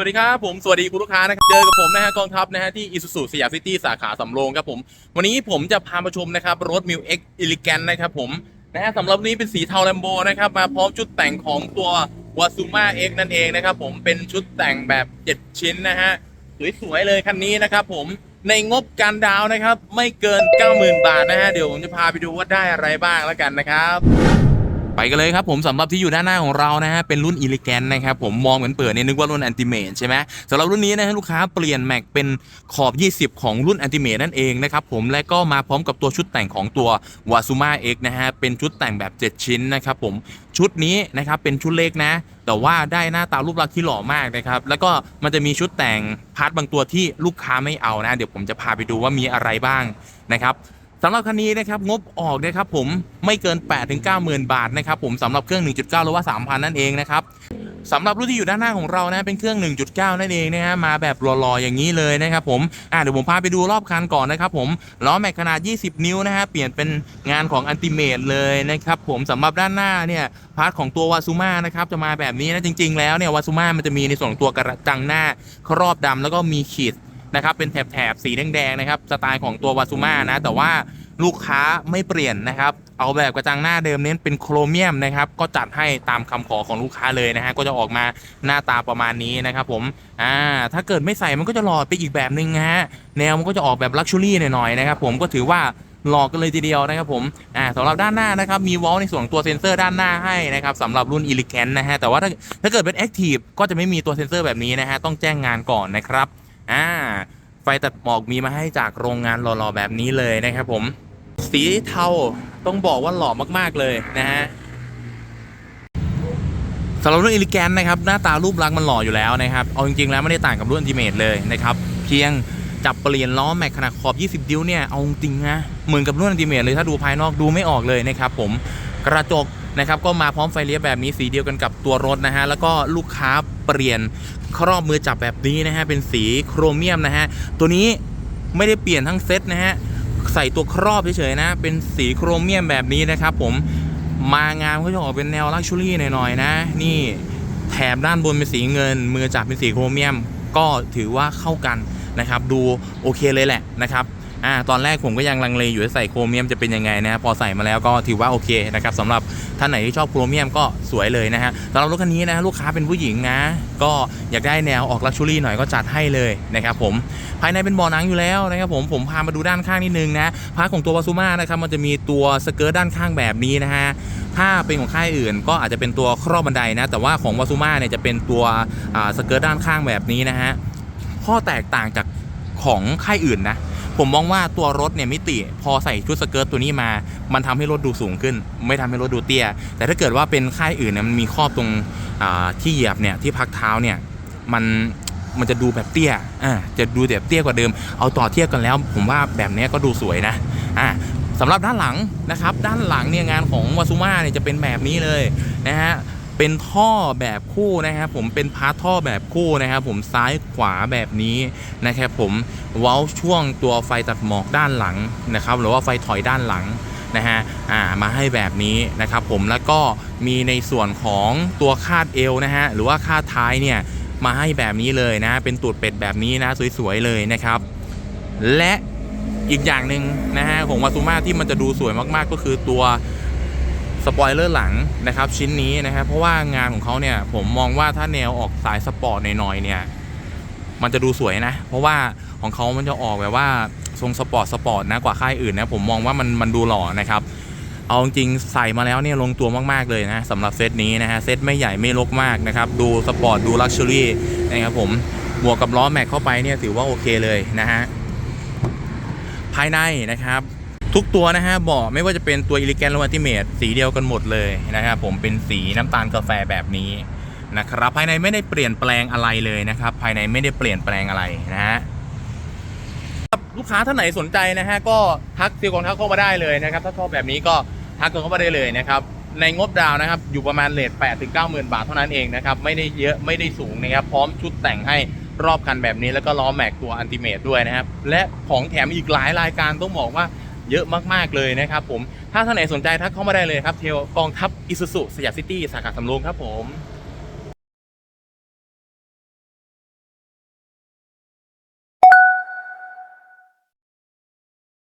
สวัสดีครับผมสวัสดีคุณลูกค้านะครับเจอกับผมนะฮะกองทัพนะฮะที่อิสุสุสยามซิตี้สาขาสำโรงครับผม วันนี้ผมจะพามาชมนะครับรถมิวเอ็กซ์อิลิแกนนะครับผมนะฮะสำหรับนี้เป็นสีเทาแลมโบนะครับมาพร้อมชุดแต่งของตัววาซูมาเอ็กนั่นเองนะครับผมเป็นชุดแต่งแบบ 7 ชิ้นนะฮะสวยๆเลยคันนี้นะครับผมในงบการดาวน์นะครับไม่เกิน 90,000 บาทนะฮะเดี๋ยวผมจะพาไปดูว่าได้อะไรบ้างแล้วกันนะครับ ไปกันเลยครับผมสำหรับที่อยู่ด้านหน้าของเรานะฮะเป็นรุ่น e l e g a n t นะครับผมมองเหมือนเปิดเนี่ยนึกว่ารุ่น Ultimate ใช่ไหมสำหรับรุ่นนี้นะฮะลูกค้าเปลี่ยนแม็กเป็นขอบ 20 ของรุ่น Ultimate นั่นเองนะครับผมและก็มาพร้อมกับตัวชุดแต่งของตัว Wazuma X นะฮะเป็นชุดแต่งแบบ 7 ชิ้นนะครับผมชุดนี้นะครับเป็นชุดเล็กนะแต่ว่าได้หน้าตารูปลักษณ์ที่หล่อมากนะครับ แล้วก็มันจะมีชุดแต่งพาร์ทบางตัวที่ลูกค้าไม่เอานะ เดี๋ยวผมจะพาไปดูว่ามีอะไรบ้างนะครับ สำหรับคันนี้นะครับงบออกนะครับผมไม่เกิน 8 ถึง 90,000 บาทนะครับผมสำหรับเครื่อง 1.9 หรือว่า 3,000 นั่นเองนะครับสำหรับรุ่นที่อยู่ด้านหน้าของเรานะเป็นเครื่อง 1.9 นั่นเองนะฮะมาแบบหล่อๆอย่างนี้เลยนะครับผมอ่าเดี๋ยวผมพาไปดูรอบคันก่อนนะครับผมล้อแม็กขนาด 20 นิ้วนะฮะเปลี่ยนเป็นงานของอันติเมตเลยนะครับผมสำหรับด้านหน้าเนี่ยพาร์ทของตัววาซูมานะครับจะมาแบบนี้นะจริง ๆ แล้วเนี่ยวาซูมามันจะมีในส่วนของตัวกระจังหน้าครอบดำแล้วก็มีขีด นะครับเป็นแถบๆสีแดงๆนะครับสไตล์ของตัววาซูมานะแต่ว่าลูกค้าไม่เปลี่ยนนะครับ เอาแบบกระจังหน้าเดิมเน้นเป็นโครเมียมนะครับ ก็จัดให้ตามคำขอของลูกค้าเลยนะฮะ ก็จะออกมาหน้าตาประมาณนี้นะครับผม อ่า ถ้าเกิดไม่ใส่มันก็จะหล่อไปอีกแบบนึงนะฮะ แนวมันก็จะออกแบบลักชัวรี่หน่อยๆนะครับผม ก็ถือว่าหลอกกันเลยทีเดียวนะครับผม อ่าสำหรับด้านหน้านะครับ มีวอลในส่วนตัวเซนเซอร์ด้านหน้าให้นะครับสำหรับรุ่น e l e g a n t นะฮะ แต่ว่าถ้าถ้าเกิดเป็น Active ก็จะไม่มีตัวเซนเซอร์แบบนี้นะฮะ ต้องแจ้งงานก่อนนะครับ อ่าไฟตัดหมอกมีมาให้จากโรงงานหล่อๆแบบนี้เลยนะครับผม สีเทาต้องบอกว่าหล่อมากๆเลยนะฮะสำหรับรุ่นอิลิแกนนะครับหน้าตารูปลักษณ์มันหล่ออยู่แล้วนะครับ เอาจริงๆแล้วไม่ได้ต่างกับรุ่นทีเมทเลยนะครับ เพียงจับเปลี่ยนล้อแม็กขนาดขอบ 20 ดิ้วเนี่ยเอาจริงนะเหมือนกับรุ่นทีเมทเลยถ้าดูภายนอกดูไม่ออกเลยนะครับผมกระจกนะครับก็มาพร้อมไฟเลี้ยวแบบนี้สีเดียวกันกับตัวรถนะฮะแล้วก็ลูกค้า เปลี่ยนครอบมือจับแบบนี้นะฮะเป็นสีโครเมียมนะฮะตัวนี้ไม่ได้เปลี่ยนทั้งเซตนะฮะใส่ตัวครอบเฉยๆนะ เป็นสีโครเมียมแบบนี้นะครับผมมางานก็จะออกเป็นแนวลักชัวรี่หน่อยๆนะ นี่แถบด้านบนเป็นสีเงิน มือจับเป็นสีโครเมียม ก็ถือว่าเข้ากันนะครับ ดูโอเคเลยแหละนะครับ อ่าตอนแรกผมก็ยังลังเลอยู่ว่าใส่โครเมียมจะเป็นยังไงนะพอใส่มาแล้วก็ถือว่าโอเคนะครับสำหรับท่านไหนที่ชอบโครเมียมก็สวยเลยนะฮะสำหรับรถคันนี้นะลูกค้าเป็นผู้หญิงนะ ก็อยากได้แนวออกลักชัวรี่หน่อยก็จัดให้เลยนะครับผมภายในเป็นเบาะนังอยู่แล้วนะครับผมผมพามาดูด้านข้างนิดนึงนะพาร์ทของตัววาซูมานะครับมันจะมีตัวสเกิร์ตด้านข้างแบบนี้นะฮะถ้าเป็นของค่ายอื่นก็อาจจะเป็นตัวครอบบันไดนะ แต่ว่าของวาซูมาเนี่ยจะเป็นตัวสเกิร์ตด้านข้างแบบนี้นะฮะข้อแตกต่างจากของค่ายอื่นนะ ผมมองว่าตัวรถเนี่ยมิติพอใส่ชุดสเกิร์ตตัวนี้มา มันทำให้รถดูสูงขึ้น ไม่ทำให้รถดูเตี้ย แต่ถ้าเกิดว่าเป็นค่ายอื่นเนี่ยมันมีครอบตรงที่เหยียบเนี่ยที่พักเท้าเนี่ยมันมันจะดูแบบเตี้ยอ่าจะดูแบบเตี้ยกว่าเดิม เอาต่อเทียบกันแล้ว ผมว่าแบบนี้ก็ดูสวยนะอ่าสำหรับด้านหลังนะครับ ด้านหลังเนี่ยงานของวาซูมาเนี่ยจะเป็นแบบนี้เลยนะฮะ เป็นท่อแบบคู่นะครับผมเป็นพาร์ทท่อแบบคู่นะครับผมซ้ายขวาแบบนี้นะครับผมเว้าช่วงตัวไฟตัดหมอกด้านหลังนะครับหรือว่าไฟถอยด้านหลังนะฮะอ่ามาให้แบบนี้นะครับผมแล้วก็มีในส่วนของตัวคาดเอวนะฮะหรือว่าคาดท้ายเนี่ยมาให้แบบนี้เลยนะ เป็นตูดเป็ดแบบนี้นะสวยๆเลยนะครับ และอีกอย่างหนึ่งนะฮะของวาซูมาที่มันจะดูสวยมากๆก็คือตัว สปอยเลอร์หลังนะครับชิ้นนี้นะครับเพราะว่างานของเขาเนี่ยผมมองว่าถ้าแนวออกสายสปอร์ตหน่อยๆเนี่ยมันจะดูสวยนะ เพราะว่าของเขามันจะออกแบบว่าทรงสปอร์ตสปอร์ตนะกว่าค่ายอื่นนะผมมองว่ามันมันดูหล่อนะครับเอาจริงใส่มาแล้วเนี่ยลงตัวมากๆเลยนะสำหรับเซตนี้นะฮะเซตไม่ใหญ่ไม่ลกมากนะครับดูสปอร์ตดูลักชัวรี่นะครับผมบวกกับล้อแม็กเข้าไปเนี่ยถือว่าโอเคเลยนะฮะภายในนะครับ ทุกตัวนะฮะเบาะไม่ว่าจะเป็นตัวอิลิแกนหรืออัลติเมทสีเดียวกันหมดเลยนะครับผมเป็นสีน้ำตาลกาแฟแบบนี้นะครับภายในไม่ได้เปลี่ยนแปลงอะไรเลยนะครับ ภายในไม่ได้เปลี่ยนแปลงอะไรนะฮะลูกค้าท่านไหนสนใจนะฮะก็ทักซีกองทักเข้ามาได้เลยนะครับ ถ้าชอบแบบนี้ก็ทักกันเข้ามาได้เลยนะครับในงบดาวนะครับอยู่ประมาณเลท8ถึง90,000บาทเท่านั้นเองนะครับไม่ได้เยอะไม่ได้สูงนะครับพร้อมชุดแต่งให้รอบคันแบบนี้แล้วก็ล้อแม็กตัวอันติเมทด้วยนะครับและของแถมอีกหลายรายการต้องบอกว่า เยอะมากๆเลยนะครับผม ถ้าท่านไหนสนใจทักเข้ามาได้เลยครับเทลกองทัพอิสุสุสยามซิตี้สาขาสำโรงครับผม